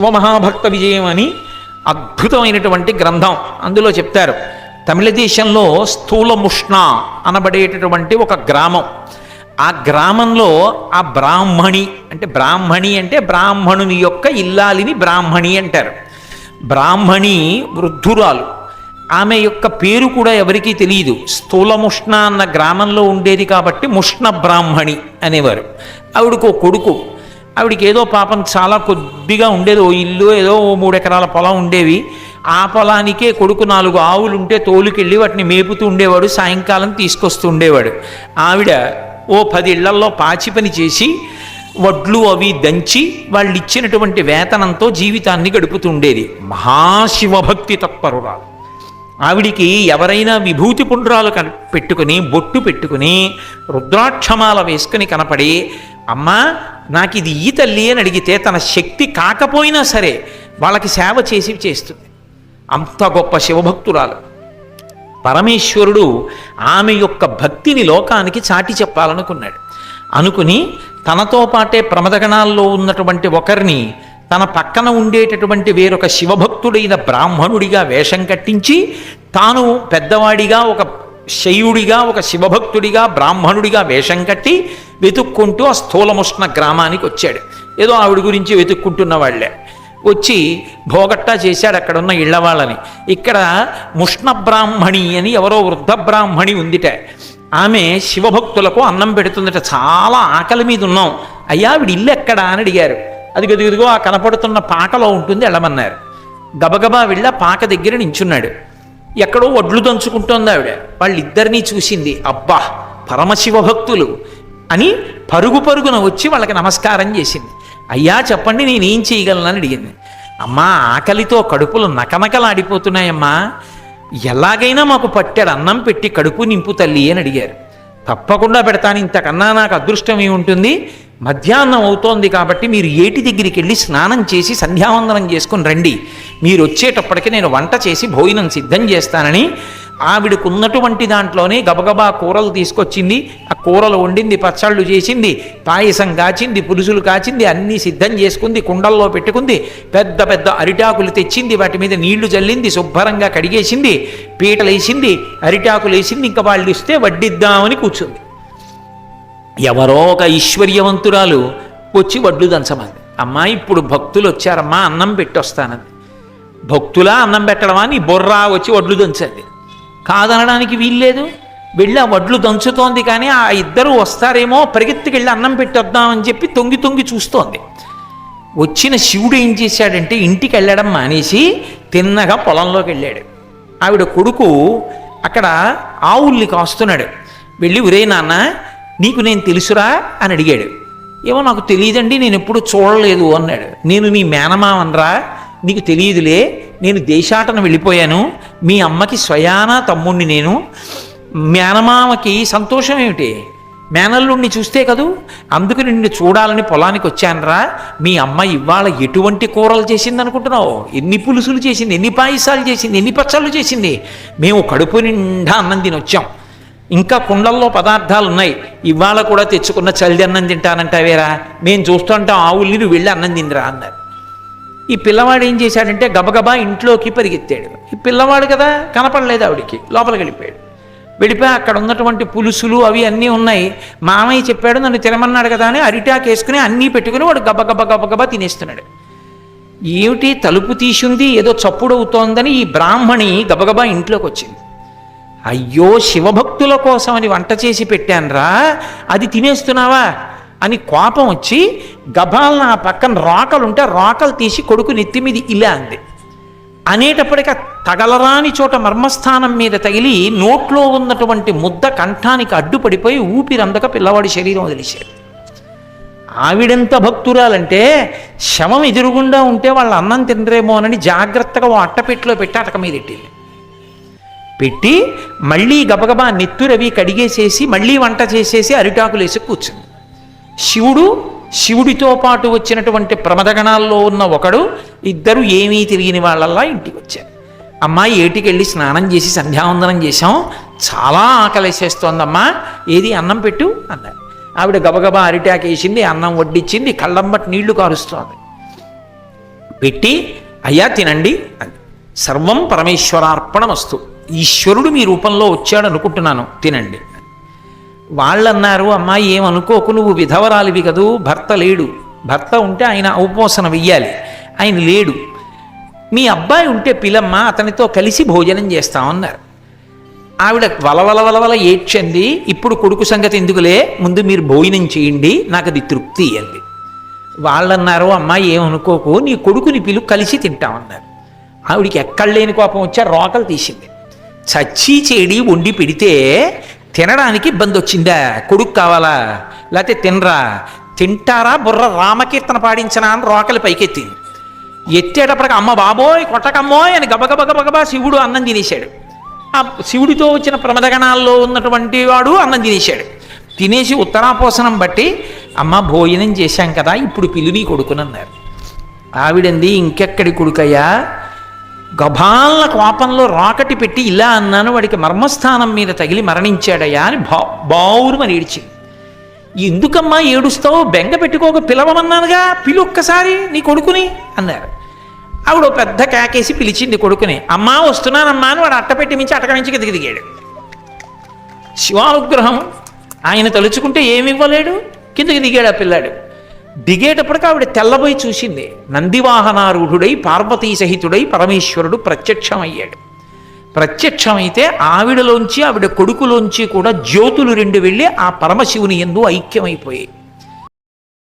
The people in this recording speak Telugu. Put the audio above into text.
శివమహాభక్త విజయం అని అద్భుతమైనటువంటి గ్రంథం అందులో చెప్తారు. తమిళ దేశంలో స్థూలముష్ణ అనబడేటటువంటి ఒక గ్రామం. ఆ గ్రామంలో ఆ బ్రాహ్మణి అంటే బ్రాహ్మణి అంటే బ్రాహ్మణుని యొక్క ఇల్లాలిని బ్రాహ్మణి అంటారు. బ్రాహ్మణి వృద్ధురాలు. ఆమె యొక్క పేరు కూడా ఎవరికీ తెలియదు. స్థూలముష్ణ అన్న గ్రామంలో ఉండేది కాబట్టి ముష్ణ బ్రాహ్మణి అనేవారు. ఆవిడకు కొడుకు. ఆవిడకి ఏదో పాపం చాలా కొద్దిగా ఉండేది. ఓ ఇల్లు ఏదో ఓ మూడు ఎకరాల పొలం ఉండేవి. ఆ పొలానికే కొడుకు నాలుగు ఆవులు ఉంటే తోలుకెళ్ళి వాటిని మేపుతూ ఉండేవాడు సాయంకాలం తీసుకొస్తూ ఉండేవాడు. ఆవిడ ఓ పది ఇళ్ళల్లో పాచి పని చేసి వడ్లు అవి దంచి వాళ్ళు ఇచ్చినటువంటి వేతనంతో జీవితాన్ని గడుపుతుండేది మహాశివభక్తి తత్పరురాలు. ఆవిడికి ఎవరైనా విభూతి పుండ్రాలు కన పెట్టుకుని బొట్టు పెట్టుకుని రుద్రాక్షమాల వేసుకుని కనపడి అమ్మా నాకు ఇది ఈ తల్లి అని అడిగితే తన శక్తి కాకపోయినా సరే వాళ్ళకి సేవ చేసి చేస్తుంది. అంత గొప్ప శివభక్తురాలు. పరమేశ్వరుడు ఆమె యొక్క భక్తిని లోకానికి చాటి చెప్పాలనుకున్నాడు. అనుకుని తనతో పాటే ప్రమదగణాల్లో ఉన్నటువంటి ఒకరిని తన పక్కన ఉండేటటువంటి వేరొక శివభక్తుడైన బ్రాహ్మణుడిగా వేషం కట్టించి తాను పెద్దవాడిగా ఒక శయుడిగా ఒక శివభక్తుడిగా బ్రాహ్మణుడిగా వేషం కట్టి వెతుక్కుంటూ ఆ స్థూలముష్ణ గ్రామానికి వచ్చాడు. ఏదో ఆవిడ గురించి వెతుక్కుంటున్న వాళ్ళే. వచ్చి భోగట్టా చేశాడు అక్కడ ఉన్న ఇళ్ళ వాళ్ళని. ఇక్కడ ముష్ణ బ్రాహ్మణి అని ఎవరో వృద్ధ బ్రాహ్మణి ఉందిట. ఆమె శివభక్తులకు అన్నం పెడుతుందట. చాలా ఆకలి మీద ఉన్నాం. అయ్యా ఆవిడ ఇల్లు ఎక్కడా అని అడిగారు. అది గదిగదిగో ఆ కనపడుతున్న పాకలో ఉంటుంది వెళ్ళమన్నారు. గబగబా వెళ్ళి పాక దగ్గర నించున్నాడు. ఎక్కడో వడ్లు దంచుకుంటోంది ఆవిడ. వాళ్ళిద్దరినీ చూసింది అబ్బా పరమశివ భక్తులు అని పరుగు పరుగున వచ్చి వాళ్ళకి నమస్కారం చేసింది. అయ్యా చెప్పండి నేనేం చేయగలనని అడిగింది. అమ్మా ఆకలితో కడుపులు నకనకలాడిపోతున్నాయమ్మా. ఎలాగైనా మాకు పట్టాడు అన్నం పెట్టి కడుపు నింపు తల్లి అని అడిగారు. తప్పకుండా పెడతాను ఇంతకన్నా నాకు అదృష్టం ఉంటుంది మధ్యాహ్నం అవుతోంది కాబట్టి మీరు ఏటి దగ్గరికి వెళ్ళి స్నానం చేసి సంధ్యావందనం చేసుకుని రండి. మీరు వచ్చేటప్పటికి నేను వంట చేసి భోజనం సిద్ధం చేస్తానని ఆవిడకు ఉన్నటువంటి దాంట్లోనే గబగబా కూరలు తీసుకొచ్చింది. ఆ కూరలు వండింది పచ్చళ్ళు చేసింది పాయసం కాచింది పులుసులు కాచింది అన్నీ సిద్ధం చేసుకుంది కుండల్లో పెట్టుకుంది. పెద్ద పెద్ద అరిటాకులు తెచ్చింది వాటి మీద నీళ్ళు జల్లింది శుభ్రంగా కడిగేసింది పీటలేసింది అరిటాకులు వేసింది ఇంకా వాళ్ళు ఇస్తే వడ్డిద్దామని కూర్చుంది. ఎవరో ఒక ఐశ్వర్యవంతురాలు వచ్చి వడ్లు దంచమంది. అమ్మా ఇప్పుడు భక్తులు వచ్చారమ్మా అన్నం పెట్టొస్తానంది భక్తులా అన్నం పెట్టడమా నీ బొర్రా వచ్చి వడ్లు దంచండి కాదనడానికి వీల్లేదు. వెళ్ళి ఆ వడ్లు దంచుతోంది కానీ ఆ ఇద్దరు వస్తారేమో పరిగెత్తికెళ్ళి అన్నం పెట్టొద్దామని చెప్పి తొంగి తొంగి చూస్తోంది. వచ్చిన శివుడు ఏం చేశాడంటే ఇంటికి వెళ్ళడం మానేసి తిన్నగా పొలంలోకి వెళ్ళాడు. ఆవిడ కొడుకు అక్కడ ఆవుల్ని కాస్తున్నాడు. వెళ్ళి ఉరే నాన్న నీకు నేను తెలుసురా? అని అడిగాడు. ఏమో నాకు తెలియదండి నేను ఎప్పుడు చూడలేదు అన్నాడు. నేను నీ మేనమావనరా? నీకు తెలియదులే నేను దేశాటన వెళ్ళిపోయాను. మీ అమ్మకి స్వయాన తమ్ముణ్ణి నేను. మేనమామకి సంతోషం ఏమిటి? మేనల్లుణ్ణి చూస్తే కదూ? అందుకు నిన్ను చూడాలని పొలానికి వచ్చానరా. మీ అమ్మ ఇవాళ ఎటువంటి కూరలు చేసింది అనుకుంటున్నావు? ఎన్ని పులుసులు చేసింది? ఎన్ని పాయసాలు చేసింది? ఎన్ని పచ్చళ్ళు చేసింది? మేము కడుపు నిండా అన్నం తిని వచ్చాం ఇంకా కుండల్లో పదార్థాలు ఉన్నాయి ఇవాళ కూడా తెచ్చుకున్న చలిది అన్నం తింటానంటావేరా? మేము చూస్తుంటాం ఆవుల్ని నువ్వు వెళ్ళి అన్నం తిందిరా అన్నారు. ఈ పిల్లవాడు ఏం చేశాడంటే గబగబా ఇంట్లోకి పరిగెత్తాడు. ఈ పిల్లవాడు కదా కనపడలేదు ఆవిడికి లోపలికి వెళ్ళిపోయాడు. వెళ్ళిపోయి అక్కడ ఉన్నటువంటి పులుసులు అవి అన్నీ ఉన్నాయి. మామయ్య చెప్పాడు నన్ను తినమన్నాడు కదా అని అరిటాకు వేసుకుని అన్నీ పెట్టుకుని వాడు గబగబ గబగబా తినేస్తున్నాడు. ఏమిటి తలుపు తీసింది? ఏదో చప్పుడు అవుతోందని ఈ బ్రాహ్మణి గబగబా ఇంట్లోకి వచ్చింది. అయ్యో శివభక్తుల కోసం అని వంట చేసి పెట్టానురా. అది తినేస్తున్నావా? అని కోపం వచ్చి గబాలన ఆ పక్కన రాకలుంటే రాకలు తీసి కొడుకు నెత్తి మీద ఇలా అంది. అనేటప్పటికీ తగలరాని చోట మర్మస్థానం మీద తగిలి నోట్లో ఉన్నటువంటి ముద్ద కంఠానికి అడ్డుపడిపోయి ఊపిరందక పిల్లవాడి శరీరం వదిలేశాడు ఆవిడెంత భక్తురాలంటే శవం ఎదురుగుండా ఉంటే వాళ్ళ అన్నం తినరేమోనని జాగ్రత్తగా ఓ అట్టపెట్టిలో పెట్టి అటక మీద పెట్టింది. పెట్టి మళ్ళీ గబగబా నెత్తురవి కడిగేసేసి మళ్ళీ వంట చేసేసి అరిటాకులు వేసి కూర్చుంది. శివుడు శివుడితో పాటు వచ్చినటువంటి ప్రమదగణాల్లో ఉన్న ఒకడు ఇద్దరు ఏమీ తిరిగిన వాళ్ళల్లా ఇంటికి వచ్చారు. అమ్మాయి ఏటికి వెళ్ళి స్నానం చేసి సంధ్యావందనం చేశాం. చాలా ఆకలేసేస్తోందమ్మా. ఏది అన్నం పెట్టు అన్నారు ఆవిడ గబగబా అరిటాక్ వేసింది అన్నం వడ్డిచ్చింది కళ్ళంబట్ నీళ్ళు కారుస్తోంది. పెట్టి అయ్యా తినండి అని సర్వం పరమేశ్వరార్పణమస్తు. ఈశ్వరుడు మీ రూపంలో వచ్చాడు అనుకుంటున్నాను తినండి. వాళ్ళన్నారు అమ్మా ఏమనుకోకు నువ్వు విధవరాలివి కదూ భర్త లేడు. భర్త ఉంటే ఆయన ఔపోసన వెయ్యాలి. ఆయన లేడు. మీ అబ్బాయి ఉంటే పిలమ్మ అతనితో కలిసి భోజనం చేస్తామన్నారు ఆవిడ వలవల వలవల ఏడ్చంది ఇప్పుడు కొడుకు సంగతి ఎందుకులే? ముందు మీరు భోజనం చేయండి నాకు అది తృప్తి ఇవ్వండి వాళ్ళన్నారు అమ్మా ఏమనుకోకు నీ కొడుకుని పిలు కలిసి తింటామన్నారు ఆవిడికి ఎక్కడ లేని కోపం వచ్చా రోకలు తీసింది. చచ్చి చేడి వండి పెడితే తినడానికి ఇబ్బంది వచ్చిందా? కొడుకు కావాలా? లేకపోతే తినరా? తింటారా బుర్ర? రామకీర్తన పాడించనా అని రోకలి పైకెత్తింది ఎత్తేటప్పటికి అమ్మ బాబోయ్ కొట్టకమ్మోయ్ అని గబగబ గబగబా శివుడు అన్నం తినేశాడు. ఆ శివుడితో వచ్చిన ప్రమదగణాల్లో ఉన్నటువంటి వాడు అన్నం తినేశాడు. తినేసి ఉత్తరాపోసనం బట్టి అమ్మ భోజనం చేశాం కదా ఇప్పుడు పిలుని కొడుకునన్నారు. ఆవిడంది ఇంకెక్కడి కొడుకయ్యా? గభాల కోపంలో రాకటి పెట్టి ఇలా అన్నాను వాడికి మర్మస్థానం మీద తగిలి మరణించాడయ్యా అని బా బావురుమని ఏడిచి. ఎందుకమ్మా ఏడుస్తావు? బెంగ పెట్టుకోక పిలవమన్నానుగా? పిలు ఒక్కసారి నీ కొడుకుని అన్నారు. ఆవిడ పెద్ద కేకేసి పిలిచింది కొడుకుని. అమ్మా వస్తున్నానమ్మా అని వాడు అట్టపెట్టి మించి అటక మించి కిందకి దిగాడు. శివానుగ్రహం ఆయన తలుచుకుంటే ఏమి ఇవ్వలేడు? కిందకి దిగాడు ఆ పిల్లాడు. దిగేటప్పటికి ఆవిడ తెల్లబోయి చూసింది. నందివాహనారూఢుడై పార్వతీ సహితుడై పరమేశ్వరుడు ప్రత్యక్షమయ్యాడు. ప్రత్యక్షమైతే ఆవిడలోంచి ఆవిడ కొడుకులోంచి కూడా జ్యోతులు రెండు వెళ్ళి ఆ పరమశివుని ఎందు ఐక్యమైపోయాయి.